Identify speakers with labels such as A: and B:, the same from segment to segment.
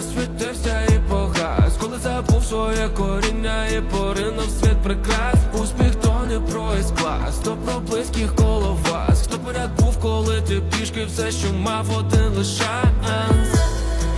A: засвітився і погас. Коли забув своє коріння і поринув світ прикрас. Успіх то не про клас, то про близьких коло вас. Хто поряд був, коли ти пішки все, що мав один лише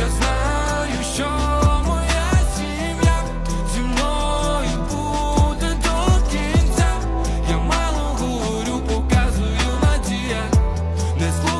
A: Я знаю, що Let's go.